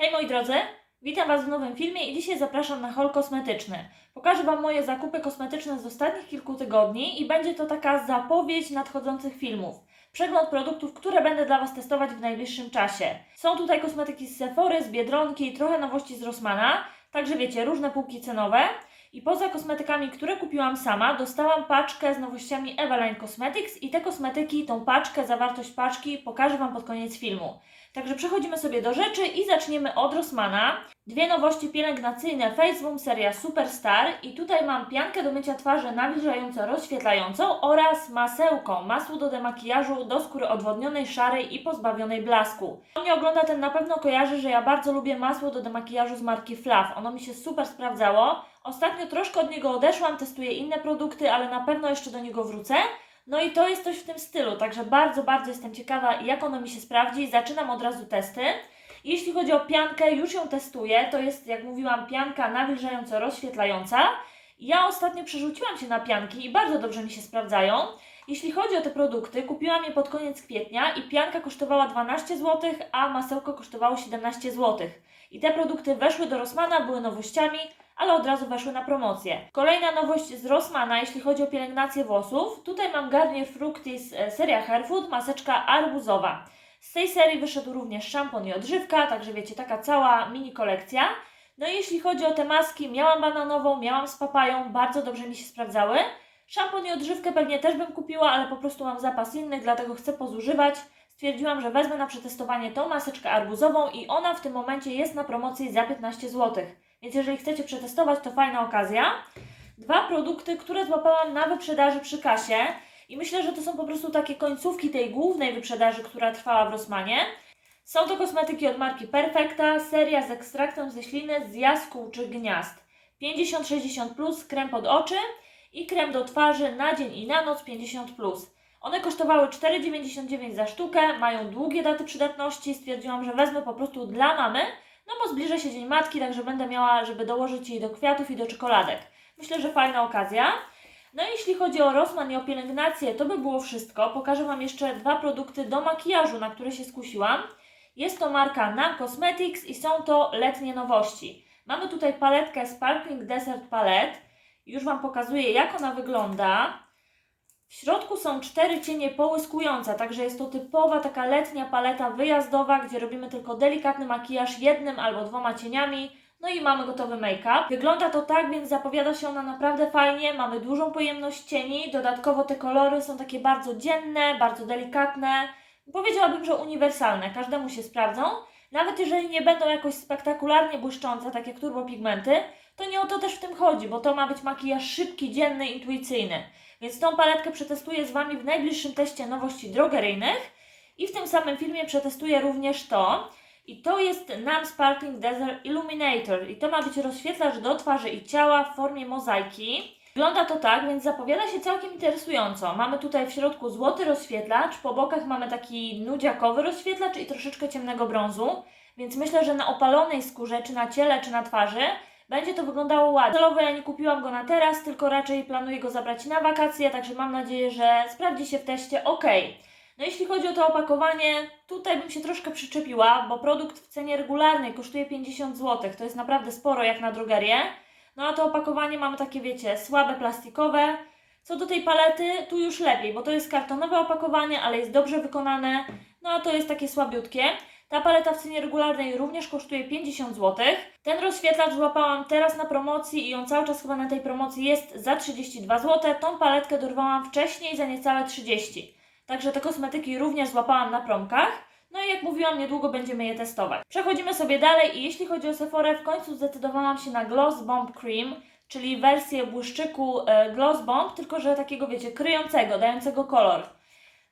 Hej moi drodzy, witam Was w nowym filmie i dzisiaj zapraszam na haul kosmetyczny. Pokażę Wam moje zakupy kosmetyczne z ostatnich kilku tygodni i będzie to taka zapowiedź nadchodzących filmów. Przegląd produktów, które będę dla Was testować w najbliższym czasie. Są tutaj kosmetyki z Sephory, z Biedronki, trochę nowości z Rossmana, także wiecie, różne półki cenowe. I poza kosmetykami, które kupiłam sama, dostałam paczkę z nowościami Eveline Cosmetics i te kosmetyki, tą paczkę, zawartość paczki pokażę Wam pod koniec filmu. Także przechodzimy sobie do rzeczy i zaczniemy od Rossmana. Dwie nowości pielęgnacyjne Face seria Superstar i tutaj mam piankę do mycia twarzy nawilżająco rozświetlającą oraz masełko, masło do demakijażu do skóry odwodnionej, szarej i pozbawionej blasku. Kto mnie ogląda ten na pewno kojarzy, że ja bardzo lubię masło do demakijażu z marki Fluff. Ono mi się super sprawdzało. Ostatnio troszkę od niego odeszłam, testuję inne produkty, ale na pewno jeszcze do niego wrócę. No i to jest coś w tym stylu, także bardzo, bardzo jestem ciekawa, jak ono mi się sprawdzi. Zaczynam od razu testy. Jeśli chodzi o piankę, już ją testuję. To jest, jak mówiłam, pianka nawilżająco rozświetlająca. Ja ostatnio przerzuciłam się na pianki i bardzo dobrze mi się sprawdzają. Jeśli chodzi o te produkty, kupiłam je pod koniec kwietnia i pianka kosztowała 12 zł, a masełko kosztowało 17 zł. I te produkty weszły do Rossmana, były nowościami, ale od razu weszły na promocję. Kolejna nowość z Rossmana, jeśli chodzi o pielęgnację włosów. Tutaj mam Garnier Fructis e, seria Hairfood, maseczka arbuzowa. Z tej serii wyszedł również szampon i odżywka, także wiecie, taka cała mini kolekcja. No i jeśli chodzi o te maski, miałam bananową, miałam z papają, bardzo dobrze mi się sprawdzały. Szampon i odżywkę pewnie też bym kupiła, ale po prostu mam zapas innych, dlatego chcę pozużywać. Stwierdziłam, że wezmę na przetestowanie tą maseczkę arbuzową i ona w tym momencie jest na promocji za 15 zł. Więc jeżeli chcecie przetestować, to fajna okazja. Dwa produkty, które złapałam na wyprzedaży przy kasie i myślę, że to są po prostu takie końcówki tej głównej wyprzedaży, która trwała w Rossmanie. Są to kosmetyki od marki Perfecta, seria z ekstraktem ze śliny z jaskół czy gniazd. 50-60+, plus, krem pod oczy i krem do twarzy na dzień i na noc 50+. Plus. One kosztowały 4,99 za sztukę, mają długie daty przydatności. Stwierdziłam, że wezmę po prostu dla mamy, no bo zbliża się Dzień Matki, także będę miała, żeby dołożyć jej do kwiatów i do czekoladek. Myślę, że fajna okazja. No i jeśli chodzi o Rossmann i o pielęgnację, to by było wszystko. Pokażę Wam jeszcze dwa produkty do makijażu, na które się skusiłam. Jest to marka Nam Cosmetics i są to letnie nowości. Mamy tutaj paletkę Sparkling Desert Palette. Już Wam pokazuję, jak ona wygląda. W środku są cztery cienie połyskujące, także jest to typowa taka letnia paleta wyjazdowa, gdzie robimy tylko delikatny makijaż jednym albo dwoma cieniami. No i mamy gotowy make-up. Wygląda to tak, więc zapowiada się ona naprawdę fajnie. Mamy dużą pojemność cieni, dodatkowo te kolory są takie bardzo dzienne, bardzo delikatne. Powiedziałabym, że uniwersalne, każdemu się sprawdzą. Nawet jeżeli nie będą jakoś spektakularnie błyszczące, tak jak turbopigmenty, to nie o to też w tym chodzi, bo to ma być makijaż szybki, dzienny, intuicyjny. Więc tą paletkę przetestuję z Wami w najbliższym teście nowości drogeryjnych i w tym samym filmie przetestuję również to. I to jest NAM Sparkling Desert Illuminator i to ma być rozświetlacz do twarzy i ciała w formie mozaiki. Wygląda to tak, więc zapowiada się całkiem interesująco. Mamy tutaj w środku złoty rozświetlacz, po bokach mamy taki nudziakowy rozświetlacz i troszeczkę ciemnego brązu, więc myślę, że na opalonej skórze, czy na ciele, czy na twarzy będzie to wyglądało ładnie. Celowo ja nie kupiłam go na teraz, tylko raczej planuję go zabrać na wakacje, także mam nadzieję, że sprawdzi się w teście ok. No jeśli chodzi o to opakowanie, tutaj bym się troszkę przyczepiła, bo produkt w cenie regularnej kosztuje 50 zł. To jest naprawdę sporo jak na drogerię. No a to opakowanie mamy takie, wiecie, słabe, plastikowe. Co do tej palety, tu już lepiej, bo to jest kartonowe opakowanie, ale jest dobrze wykonane. No a to jest takie słabiutkie. Ta paleta w cenie regularnej również kosztuje 50 zł. Ten rozświetlacz złapałam teraz na promocji i on cały czas chyba na tej promocji jest za 32 zł. Tą paletkę dorwałam wcześniej za niecałe 30. Także te kosmetyki również złapałam na promkach. No i jak mówiłam, niedługo będziemy je testować. Przechodzimy sobie dalej i jeśli chodzi o Sephora, w końcu zdecydowałam się na Gloss Bomb Cream, czyli wersję błyszczyku e, Gloss Bomb, tylko że takiego, wiecie, kryjącego, dającego kolor.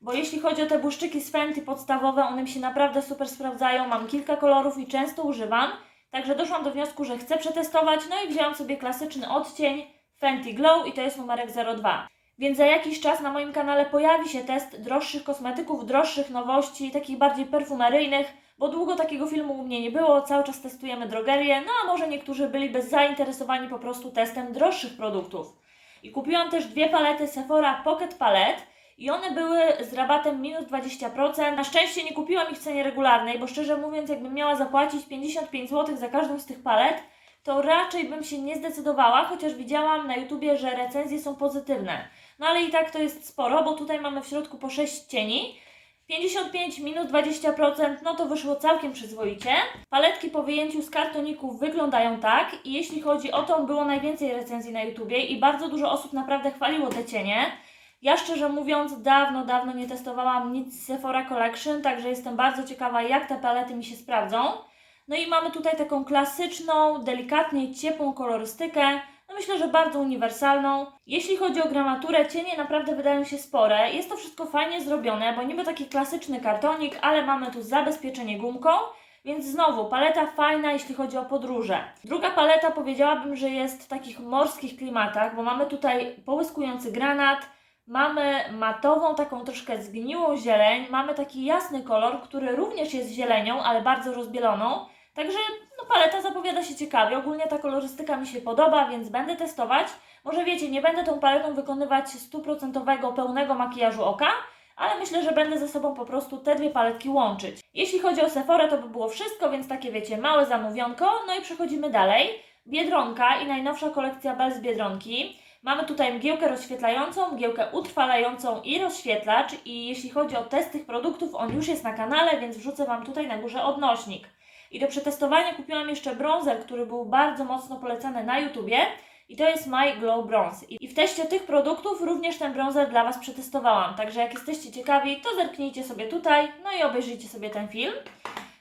Bo jeśli chodzi o te błyszczyki z Fenty podstawowe, one mi się naprawdę super sprawdzają. Mam kilka kolorów i często używam. Także doszłam do wniosku, że chcę przetestować. No i wzięłam sobie klasyczny odcień Fenty Glow i to jest numerek 02. Więc za jakiś czas na moim kanale pojawi się test droższych kosmetyków, droższych nowości, takich bardziej perfumeryjnych, bo długo takiego filmu u mnie nie było, cały czas testujemy drogerię, no a może niektórzy byliby zainteresowani po prostu testem droższych produktów. I kupiłam też dwie palety Sephora Pocket Palette i one były z rabatem minus 20%. Na szczęście nie kupiłam ich w cenie regularnej, bo szczerze mówiąc, jakbym miała zapłacić 55 zł za każdą z tych palet, to raczej bym się nie zdecydowała, chociaż widziałam na YouTubie, że recenzje są pozytywne. No ale i tak to jest sporo, bo tutaj mamy w środku po 6 cieni. 55 minus 20%, no to wyszło całkiem przyzwoicie. Paletki po wyjęciu z kartoników wyglądają tak i jeśli chodzi o to, było najwięcej recenzji na YouTubie i bardzo dużo osób naprawdę chwaliło te cienie. Ja szczerze mówiąc dawno, dawno nie testowałam nic z Sephora Collection, także jestem bardzo ciekawa jak te palety mi się sprawdzą. No i mamy tutaj taką klasyczną, delikatnie ciepłą kolorystykę, no myślę, że bardzo uniwersalną. Jeśli chodzi o gramaturę, cienie naprawdę wydają się spore. Jest to wszystko fajnie zrobione, bo niby taki klasyczny kartonik, ale mamy tu zabezpieczenie gumką, więc znowu paleta fajna, jeśli chodzi o podróże. Druga paleta powiedziałabym, że jest w takich morskich klimatach, bo mamy tutaj połyskujący granat, mamy matową, taką troszkę zgniłą zieleń, mamy taki jasny kolor, który również jest zielenią, ale bardzo rozbieloną. Także no, paleta zapowiada się ciekawie. Ogólnie ta kolorystyka mi się podoba, więc będę testować. Może wiecie, nie będę tą paletą wykonywać stuprocentowego, pełnego makijażu oka, ale myślę, że będę ze sobą po prostu te dwie paletki łączyć. Jeśli chodzi o Sephora, to by było wszystko, więc takie wiecie, małe zamówionko. No i przechodzimy dalej. Biedronka i najnowsza kolekcja Bell Biedronki. Mamy tutaj mgiełkę rozświetlającą, mgiełkę utrwalającą i rozświetlacz i jeśli chodzi o test tych produktów, on już jest na kanale, więc wrzucę Wam tutaj na górze odnośnik. I do przetestowania kupiłam jeszcze bronzer, który był bardzo mocno polecany na YouTubie i to jest My Glow Bronze. I w teście tych produktów również ten bronzer dla Was przetestowałam, także jak jesteście ciekawi, to zerknijcie sobie tutaj, no i obejrzyjcie sobie ten film.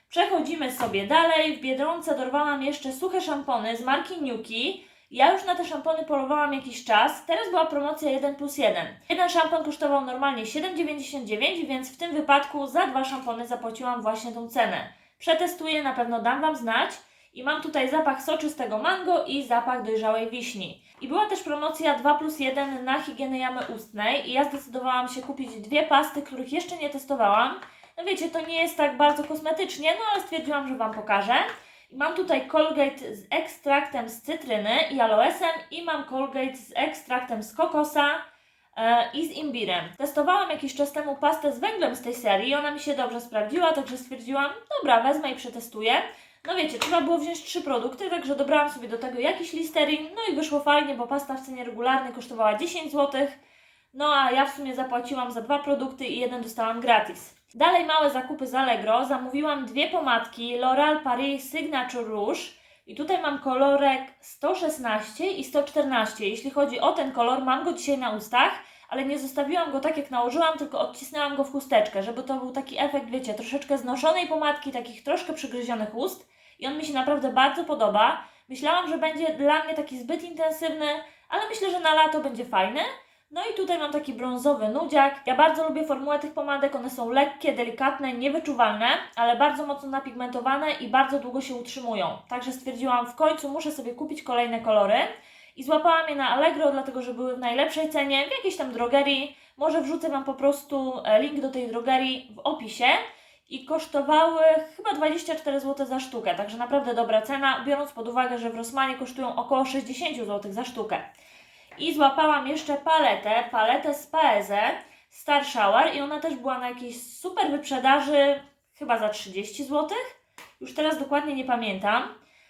Przechodzimy sobie dalej. W Biedronce dorwałam jeszcze suche szampony z marki Nuki. Ja już na te szampony polowałam jakiś czas. Teraz była promocja 1 plus 1. Jeden szampon kosztował normalnie 7,99, więc w tym wypadku za dwa szampony zapłaciłam właśnie tą cenę. Przetestuję, na pewno dam Wam znać. I mam tutaj zapach soczystego mango i zapach dojrzałej wiśni. I była też promocja 2 plus 1 na higienę jamy ustnej i ja zdecydowałam się kupić dwie pasty, których jeszcze nie testowałam. No wiecie, to nie jest tak bardzo kosmetycznie, no ale stwierdziłam, że Wam pokażę. Mam tutaj Colgate z ekstraktem z cytryny i aloesem i mam Colgate z ekstraktem z kokosa e, i z imbirem. Testowałam jakiś czas temu pastę z węglem z tej serii i ona mi się dobrze sprawdziła, także stwierdziłam, dobra, wezmę i przetestuję. No wiecie, trzeba było wziąć trzy produkty, także dobrałam sobie do tego jakiś Listerin, no i wyszło fajnie, bo pasta w cenie regularnej kosztowała 10 zł, no a ja w sumie zapłaciłam za dwa produkty i jeden dostałam gratis. Dalej małe zakupy z Allegro. Zamówiłam dwie pomadki L'Oréal Paris Signature Rouge i tutaj mam kolorek 116 i 114. Jeśli chodzi o ten kolor, mam go dzisiaj na ustach, ale nie zostawiłam go tak jak nałożyłam, tylko odcisnęłam go w chusteczkę, żeby to był taki efekt, wiecie, troszeczkę znoszonej pomadki, takich troszkę przygryzionych ust i on mi się naprawdę bardzo podoba. Myślałam, że będzie dla mnie taki zbyt intensywny, ale myślę, że na lato będzie fajny. No i tutaj mam taki brązowy nudziak. Ja bardzo lubię formułę tych pomadek, one są lekkie, delikatne, niewyczuwalne, ale bardzo mocno napigmentowane i bardzo długo się utrzymują. Także stwierdziłam, w końcu muszę sobie kupić kolejne kolory. I złapałam je na Allegro, dlatego że były w najlepszej cenie, w jakiejś tam drogerii. Może wrzucę Wam po prostu e, link do tej drogerii w opisie. I kosztowały chyba 24 zł za sztukę, także naprawdę dobra cena, biorąc pod uwagę, że w Rossmanie kosztują około 60 zł za sztukę. I złapałam jeszcze paletę, paletę z Paeze Star Shower i ona też była na jakiejś super wyprzedaży, chyba za 30 zł. Już teraz dokładnie nie pamiętam.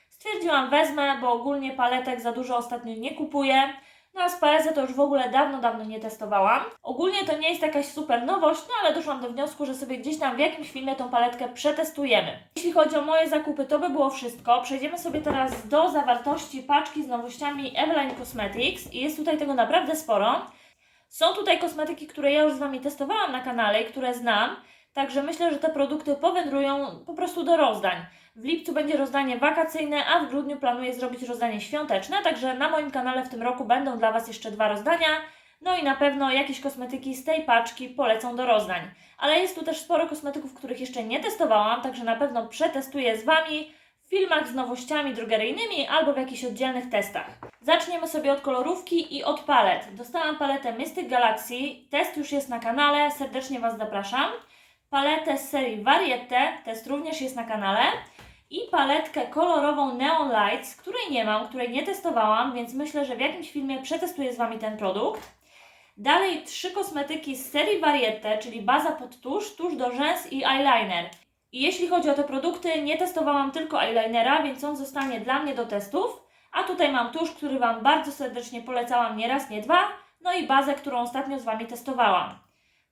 Stwierdziłam wezmę, bo ogólnie paletek za dużo ostatnio nie kupuję. No a Paeze to już w ogóle dawno, dawno nie testowałam. Ogólnie to nie jest jakaś super nowość, no ale doszłam do wniosku, że sobie gdzieś tam w jakimś filmie tą paletkę przetestujemy. Jeśli chodzi o moje zakupy, to by było wszystko. Przejdziemy sobie teraz do zawartości paczki z nowościami Eveline Cosmetics i jest tutaj tego naprawdę sporo. Są tutaj kosmetyki, które ja już z Wami testowałam na kanale i które znam, także myślę, że te produkty powędrują po prostu do rozdań. W lipcu będzie rozdanie wakacyjne, a w grudniu planuję zrobić rozdanie świąteczne, także na moim kanale w tym roku będą dla Was jeszcze dwa rozdania. No i na pewno jakieś kosmetyki z tej paczki polecą do rozdań. Ale jest tu też sporo kosmetyków, których jeszcze nie testowałam, także na pewno przetestuję z Wami w filmach z nowościami drogeryjnymi albo w jakichś oddzielnych testach. Zaczniemy sobie od kolorówki i od palet. Dostałam paletę Mystic Galaxy, test już jest na kanale, serdecznie Was zapraszam. Paletę z serii Variette, test również jest na kanale. I paletkę kolorową Neon Lights, której nie mam, której nie testowałam, więc myślę, że w jakimś filmie przetestuję z Wami ten produkt. Dalej trzy kosmetyki z serii Variette, czyli baza pod tusz, tusz do rzęs i eyeliner. I jeśli chodzi o te produkty, nie testowałam tylko eyelinera, więc on zostanie dla mnie do testów. A tutaj mam tusz, który Wam bardzo serdecznie polecałam nie raz, nie dwa. No i bazę, którą ostatnio z Wami testowałam.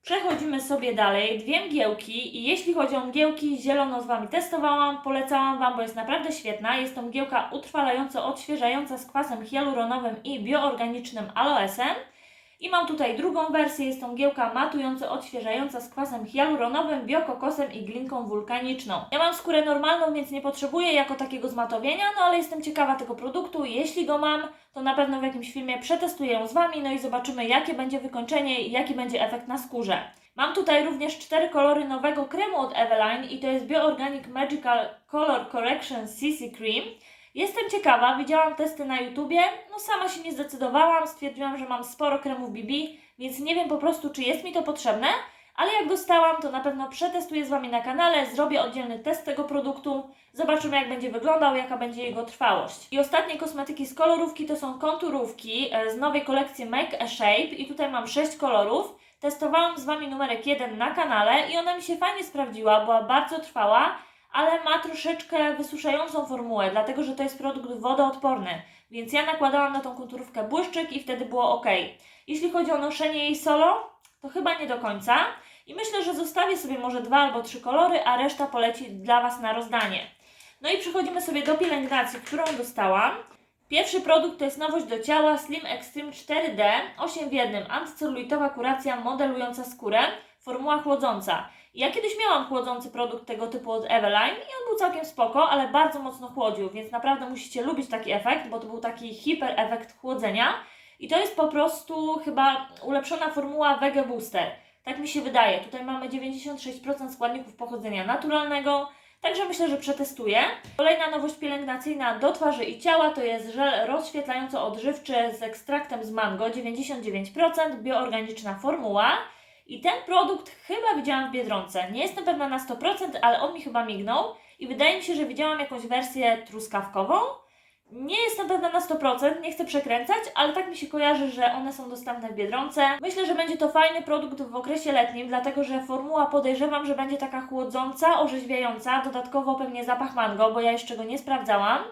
Przechodzimy sobie dalej. Dwie mgiełki i jeśli chodzi o mgiełki, zieloną z Wami testowałam, polecałam Wam, bo jest naprawdę świetna. Jest to mgiełka utrwalająco odświeżająca z kwasem hialuronowym i bioorganicznym aloesem. I mam tutaj drugą wersję, jest to mgiełka matująco odświeżająca z kwasem hialuronowym, biokokosem i glinką wulkaniczną. Ja mam skórę normalną, więc nie potrzebuję jako takiego zmatowienia, no ale jestem ciekawa tego produktu. Jeśli go mam, to na pewno w jakimś filmie przetestuję ją z Wami, no i zobaczymy jakie będzie wykończenie i jaki będzie efekt na skórze. Mam tutaj również cztery kolory nowego kremu od Eveline i to jest Bioorganic Magical Color Correction CC Cream. Jestem ciekawa, widziałam testy na YouTubie, no sama się nie zdecydowałam, stwierdziłam, że mam sporo kremów BB, więc nie wiem po prostu, czy jest mi to potrzebne, ale jak dostałam, to na pewno przetestuję z Wami na kanale, zrobię oddzielny test tego produktu, zobaczymy jak będzie wyglądał, jaka będzie jego trwałość. I ostatnie kosmetyki z kolorówki to są konturówki e, z nowej kolekcji Make a Shape i tutaj mam 6 kolorów. Testowałam z Wami numerek 1 na kanale i ona mi się fajnie sprawdziła, była bardzo trwała, ale ma troszeczkę wysuszającą formułę, dlatego że to jest produkt wodoodporny. Więc ja nakładałam na tą konturówkę błyszczyk i wtedy było ok. Jeśli chodzi o noszenie jej solo, to chyba nie do końca. I myślę, że zostawię sobie może dwa albo trzy kolory, a reszta poleci dla Was na rozdanie. No i przechodzimy sobie do pielęgnacji, którą dostałam. Pierwszy produkt to jest nowość do ciała Slim Extreme 4D, 8 w 1, antycelulitowa kuracja modelująca skórę, formuła chłodząca. Ja kiedyś miałam chłodzący produkt tego typu od Eveline i on był całkiem spoko, ale bardzo mocno chłodził, więc naprawdę musicie lubić taki efekt, bo to był taki hiper efekt chłodzenia. I to jest po prostu chyba ulepszona formuła Wege Booster. Tak mi się wydaje. Tutaj mamy 96% składników pochodzenia naturalnego, także myślę, że przetestuję. Kolejna nowość pielęgnacyjna do twarzy i ciała to jest żel rozświetlająco-odżywczy z ekstraktem z mango, 99%, bioorganiczna formuła. I ten produkt chyba widziałam w Biedronce. Nie jestem pewna na 100%, ale on mi chyba mignął i wydaje mi się, że widziałam jakąś wersję truskawkową. Nie jestem pewna na 100%, nie chcę przekręcać, ale tak mi się kojarzy, że one są dostępne w Biedronce. Myślę, że będzie to fajny produkt w okresie letnim, dlatego że formuła podejrzewam, że będzie taka chłodząca, orzeźwiająca, dodatkowo pewnie zapach mango, bo ja jeszcze go nie sprawdzałam.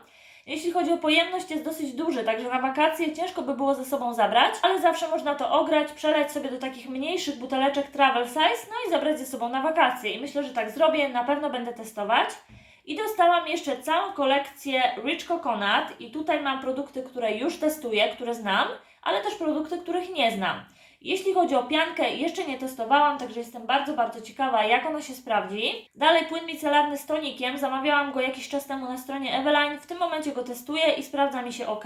Jeśli chodzi o pojemność, jest dosyć duży, także na wakacje ciężko by było ze sobą zabrać, ale zawsze można to ograć, przelać sobie do takich mniejszych buteleczek travel size, no i zabrać ze sobą na wakacje. I myślę, że tak zrobię, na pewno będę testować. I dostałam jeszcze całą kolekcję Rich Coconut i tutaj mam produkty, które już testuję, które znam, ale też produkty, których nie znam. Jeśli chodzi o piankę, jeszcze nie testowałam, także jestem bardzo, bardzo ciekawa, jak ona się sprawdzi. Dalej płyn micelarny z tonikiem, zamawiałam go jakiś czas temu na stronie Eveline, w tym momencie go testuję i sprawdza mi się ok.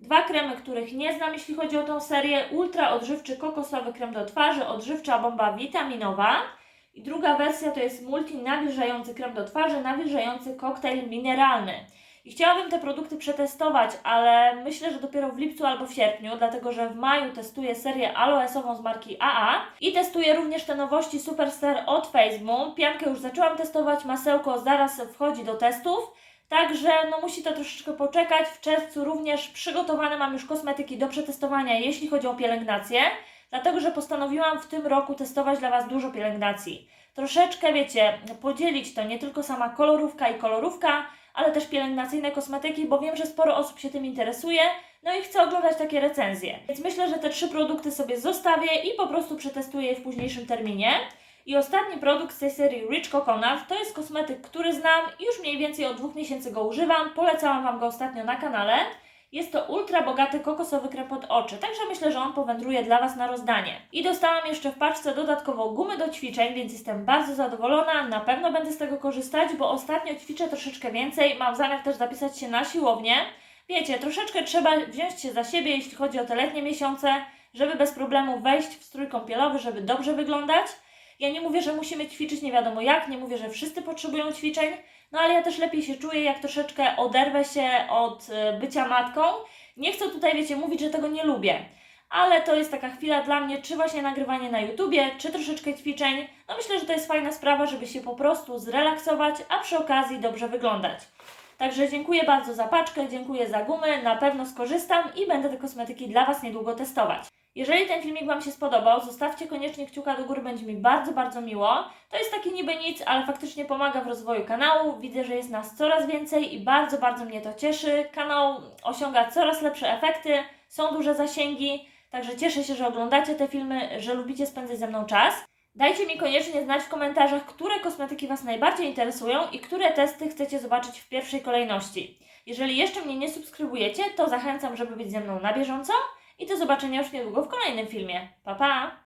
Dwa kremy, których nie znam, jeśli chodzi o tą serię. Ultra odżywczy kokosowy krem do twarzy, odżywcza bomba witaminowa. I druga wersja to jest multi nawilżający krem do twarzy, nawilżający koktajl mineralny. I chciałabym te produkty przetestować, ale myślę, że dopiero w lipcu albo w sierpniu, dlatego że w maju testuję serię aloesową z marki AA i testuję również te nowości Superstar od Facemoon. Piankę już zaczęłam testować, masełko zaraz wchodzi do testów. Także no musi to troszeczkę poczekać. W czerwcu również przygotowane mam już kosmetyki do przetestowania, jeśli chodzi o pielęgnację, dlatego że postanowiłam w tym roku testować dla Was dużo pielęgnacji. Troszeczkę, wiecie, podzielić to nie tylko sama kolorówka i kolorówka, ale też pielęgnacyjne kosmetyki, bo wiem, że sporo osób się tym interesuje, no i chcę oglądać takie recenzje. Więc myślę, że te trzy produkty sobie zostawię i po prostu przetestuję je w późniejszym terminie. I ostatni produkt z tej serii Rich Coconut to jest kosmetyk, który znam i już mniej więcej od dwóch miesięcy go używam. Polecałam Wam go ostatnio na kanale. Jest to ultra bogaty kokosowy krem pod oczy, także myślę, że on powędruje dla Was na rozdanie. I dostałam jeszcze w paczce dodatkowo gumy do ćwiczeń, więc jestem bardzo zadowolona. Na pewno będę z tego korzystać, bo ostatnio ćwiczę troszeczkę więcej. Mam zamiar też zapisać się na siłownię. Wiecie, troszeczkę trzeba wziąć się za siebie, jeśli chodzi o te letnie miesiące, żeby bez problemu wejść w strój kąpielowy, żeby dobrze wyglądać. Ja nie mówię, że musimy ćwiczyć nie wiadomo jak, nie mówię, że wszyscy potrzebują ćwiczeń, no ale ja też lepiej się czuję, jak troszeczkę oderwę się od y, bycia matką. Nie chcę tutaj, wiecie, mówić, że tego nie lubię, ale to jest taka chwila dla mnie, czy właśnie nagrywanie na YouTubie, czy troszeczkę ćwiczeń. No myślę, że to jest fajna sprawa, żeby się po prostu zrelaksować, a przy okazji dobrze wyglądać. Także dziękuję bardzo za paczkę, dziękuję za gumy, na pewno skorzystam i będę te kosmetyki dla Was niedługo testować. Jeżeli ten filmik Wam się spodobał, zostawcie koniecznie kciuka do góry, będzie mi bardzo, bardzo miło. To jest taki niby nic, ale faktycznie pomaga w rozwoju kanału. Widzę, że jest nas coraz więcej i bardzo, bardzo mnie to cieszy. Kanał osiąga coraz lepsze efekty, są duże zasięgi, także cieszę się, że oglądacie te filmy, że lubicie spędzać ze mną czas. Dajcie mi koniecznie znać w komentarzach, które kosmetyki Was najbardziej interesują i które testy chcecie zobaczyć w pierwszej kolejności. Jeżeli jeszcze mnie nie subskrybujecie, to zachęcam, żeby być ze mną na bieżąco i do zobaczenia już niedługo w kolejnym filmie. Pa pa!